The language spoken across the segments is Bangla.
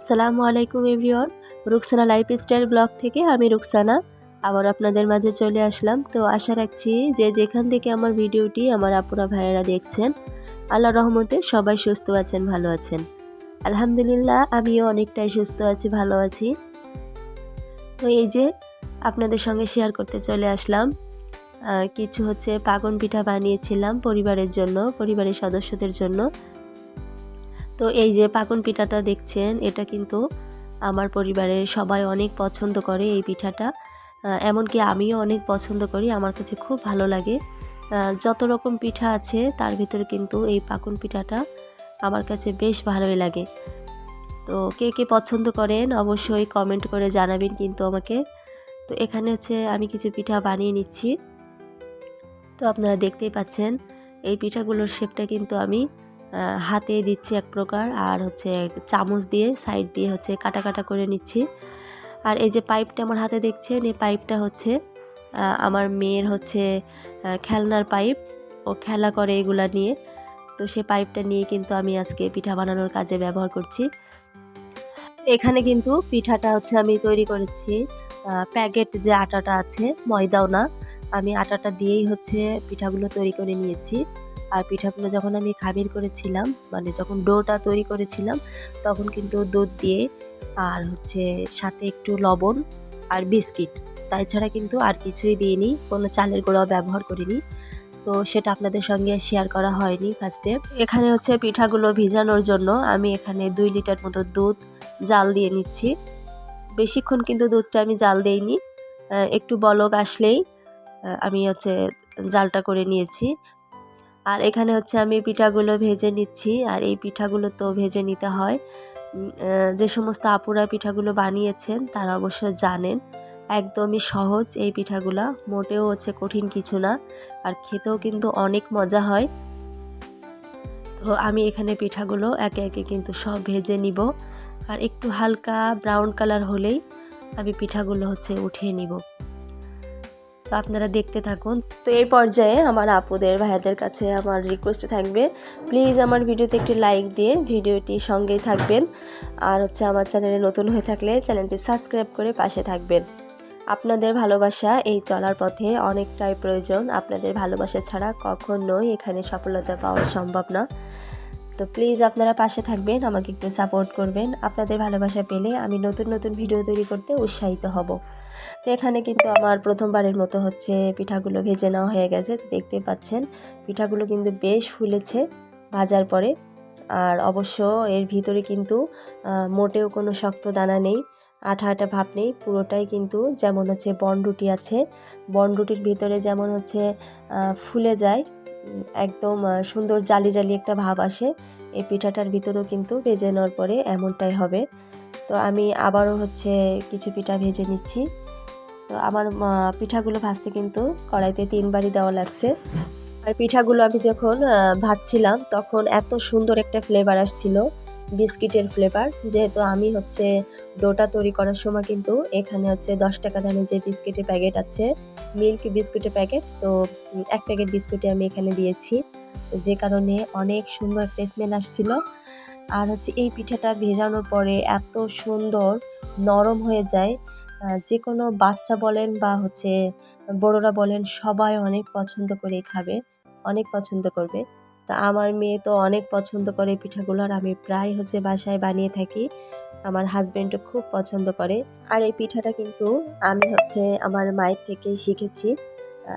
আসসালামু আলাইকুম এভরিওয়ান, রুকসানা লাইফস্টাইল ব্লগ থেকে আমি রুকসানা। আবার আপনাদের মাঝে চলে আসলাম। তো আশা রাখছি যে যেখান থেকে আমার ভিডিওটি আমার আপুরা ভাইয়েরা দেখছেন আল্লাহ রহমতে সবাই সুস্থ আছেন, ভালো আছেন। আলহামদুলিল্লাহ, আমিও অনেকটাই সুস্থ আছি, ভালো আছি। তো এই যে আপনাদের সঙ্গে শেয়ার করতে চলে আসলাম। কিছু হচ্ছে পাগন পিঠা বানিয়েছিলাম পরিবারের জন্য, পরিবারের সদস্যদের জন্য। তো এই যে পাকন পিঠাটা দেখছেন, এটা কিন্তু আমার পরিবারের সবাই অনেক পছন্দ করে এই পিঠাটা। এমনকি আমিও অনেক পছন্দ করি, আমার কাছে খুব ভালো লাগে। যত রকম পিঠা আছে, তার ভিতরে কিন্তু এই পাকন পিঠাটা আমার কাছে বেশ ভালোই লাগে। তো কে কে পছন্দ করেন, অবশ্যই কমেন্ট করে জানাবেন কিন্তু আমাকে। তো এখানে হচ্ছে আমি কিছু পিঠা বানিয়ে নিচ্ছি। তো আপনারা দেখতেই পাচ্ছেন, এই পিঠাগুলোর শেপটা কিন্তু আমি হাতে দিচ্ছি এক প্রকার আর হচ্ছে চামচ দিয়ে সাইড দিয়ে হচ্ছে কাটা কাটা করে নিচ্ছি। আর এই যে পাইপটা আমার হাতে দেখছেন, এই পাইপটা হচ্ছে আমার মেয়ের হচ্ছে খেলনার পাইপ। ও খেলা করে এগুলা নিয়ে। তো সে পাইপটা নিয়ে কিন্তু আমি আজকে পিঠা বানানোর কাজে ব্যবহার করছি। এখানে কিন্তু পিঠাটা হচ্ছে আমি তৈরি করেছি প্যাকেট যে আটাটা আছে, ময়দাও না। আমি আটাটা দিয়েই হচ্ছে পিঠাগুলো তৈরি করে নিয়েছি। আর পিঠাগুলো যখন আমি খামির করেছিলাম মানে যখন ডোটা তৈরি করেছিলাম, তখন কিন্তু দুধ দিয়ে আর হচ্ছে সাথে একটু লবণ আর বিস্কিট। তাই ছাড়া কিন্তু আর কিছুই দিইনি, কোনো চালের গুঁড়াও ব্যবহার করিনি। তো সেটা আপনাদের সঙ্গে শেয়ার করা হয়নি ফার্স্টে এখানে হচ্ছে পিঠাগুলো ভিজানোর জন্য আমি এখানে দুই লিটার মতো দুধ, জাল দিয়ে নিচ্ছি। বেশিক্ষণ কিন্তু দুধটা আমি জাল দেইনি। একটু বলক আসলেই আমি হচ্ছে জালটা করে নিয়েছি। আর এখানে হচ্ছে আমি পিঠাগুলো ভেজে নিচ্ছি। আর এই পিঠাগুলো তো ভেজে নিতে হয়। যে সমস্ত আপুরা পিঠাগুলো বানিয়েছেন, তারা অবশ্য জানেন। একদমই সহজ এই পিঠাগুলা। মোটেও হচ্ছে কঠিন কিছু না। আর খেতেও কিন্তু অনেক মজা হয়। তো আমি এখানে পিঠাগুলো একে একে কিন্তু সব ভেজে নিব। আর একটু হালকা ব্রাউন কালার হলেই আমি পিঠাগুলো হচ্ছে উঠিয়ে নিব। তো আপনারা দেখতে থাকুন। তো এই পর্যায়ে আমার আপুদের ভাইয়াদের কাছে আমার রিকোয়েস্ট থাকবে প্লিজ আমার ভিডিওতে একটি লাইক দিয়ে ভিডিওটি সঙ্গেই থাকবেন। আর হচ্ছে আমার চ্যানেলে নতুন হয়ে থাকলে চ্যানেলটি সাবস্ক্রাইব করে পাশে থাকবেন। আপনাদের ভালোবাসা এই চলার পথে অনেকটাই প্রয়োজন। আপনাদের ভালোবাসা ছাড়া কখনোই এখানে সফলতা পাওয়া সম্ভব না। তো প্লিজ আপনারা পাশে থাকবেন, আমাকে একটু সাপোর্ট করবেন। আপনাদের ভালোবাসা পেলে আমি নতুন নতুন ভিডিও তৈরি করতে উৎসাহিত হব। তো এখানে কিন্তু আমার প্রথমবারের মতো হচ্ছে পিঠাগুলো ভেজে নেওয়া হয়ে গেছে, তো দেখতে পাচ্ছেন। পিঠাগুলো কিন্তু বেশ ফুলেছে ভাজার পরে। আর অবশ্য এর ভিতরে কিন্তু মোটেও কোনো শক্ত দানা নেই আঠা আঠা ভাব নেই, পুরোটাই কিন্তু যেমন হচ্ছে বনরুটি আছে। বনরুটির ভিতরে যেমন হচ্ছে ফুলে যায়, একদম সুন্দর জালি জালি একটা ভাব আসে, এই পিঠাটার ভিতরেও কিন্তু ভেজে নেওয়ার পরে এমনটাই হবে। তো আমি আবারও হচ্ছে কিছু পিঠা ভেজে নিচ্ছি। তো আমার পিঠাগুলো ভাজতে কিন্তু কড়াইতে তিনবারই দেওয়া লাগছে। আর পিঠাগুলো আমি যখন ভাজছিলাম তখন এত সুন্দর একটা ফ্লেভার আসছিল, বিস্কিটের ফ্লেভার যেহেতু আমি হচ্ছে ডোটা তৈরি করার সময় কিন্তু এখানে হচ্ছে দশ টাকা দামে যে বিস্কিটের প্যাকেট আছে মিল্ক বিস্কুটের প্যাকেট তো এক প্যাকেট বিস্কুটে আমি এখানে দিয়েছি। যে কারণে অনেক সুন্দর একটা স্মেল আসছিল। আর হচ্ছে এই পিঠাটা ভেজানোর পরে এত সুন্দর নরম হয়ে যায় যে কোনো বাচ্চা বলেন বা হচ্ছে বড়রা বলেন, সবাই অনেক পছন্দ করে খাবে, অনেক পছন্দ করবে। তা আমার মেয়ে তো অনেক পছন্দ করে পিঠাগুলো আর আমি প্রায় হচ্ছে বাসায় বানিয়ে থাকি। আমার হাজব্যান্ডও খুব পছন্দ করে। আর এই পিঠাটা কিন্তু আমি হচ্ছে আমার মায়ের থেকেই শিখেছি।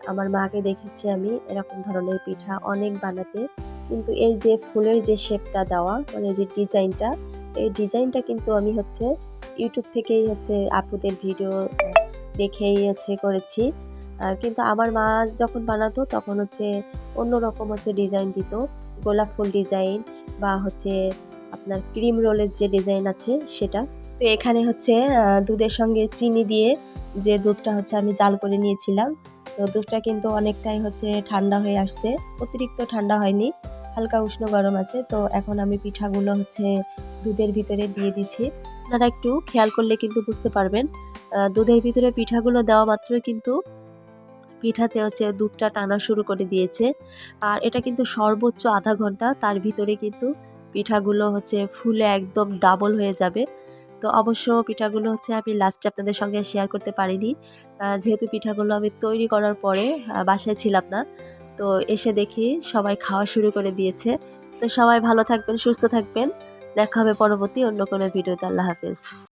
আমার মাকে দেখেছি আমি এরকম ধরনের পিঠা অনেক বানাতে। কিন্তু এই যে ফুলের যে শেপটা দেওয়া মানে যে ডিজাইনটা, এই ডিজাইনটা কিন্তু আমি হচ্ছে ইউটিউব থেকেই হচ্ছে আপুদের ভিডিও দেখেই হচ্ছে করেছি। কিন্তু আমার মা যখন বানাতো তখন হচ্ছে অন্য রকম হচ্ছে ডিজাইন দিত। গোলাপ ফুল ডিজাইন বা হচ্ছে আপনার ক্রিম রোলের যে ডিজাইন আছে সেটা। তো এখানে হচ্ছে দুধের সঙ্গে চিনি দিয়ে যে দুধটা হচ্ছে আমি জাল করে নিয়েছিলাম। তো দুধটা কিন্তু অনেকটাই হচ্ছে ঠান্ডা হয়ে আসছে। অতিরিক্ত ঠান্ডা হয়নি, হালকা উষ্ণ গরম আছে। তো এখন আমি পিঠাগুলো হচ্ছে দুধের ভিতরে দিয়ে দিচ্ছি আপনারা একটু খেয়াল করলে কিন্তু বুঝতে পারবেন। দুধের ভিতরে পিঠাগুলো দেওয়া মাত্রই কিন্তু পিঠাতে হচ্ছে দুধটা টানা শুরু করে দিয়েছে। আর এটা কিন্তু সর্বোচ্চ আধা ঘণ্টা তার ভিতরে কিন্তু পিঠাগুলো হচ্ছে ফুলে একদম ডাবল হয়ে যাবে। তো অবশ্য পিঠাগুলো হচ্ছে আমি লাস্টে আপনাদের সঙ্গে শেয়ার করতে পারিনি। যেহেতু পিঠাগুলো আমি তৈরি করার পরে বাসায় ছিলাম না, তো এসে দেখি সবাই খাওয়া শুরু করে দিয়েছে। তো সবাই ভালো থাকবেন, সুস্থ থাকবেন। দেখা হবে পরবর্তী অন্য কোনো ভিডিওতে। আল্লাহ হাফেজ।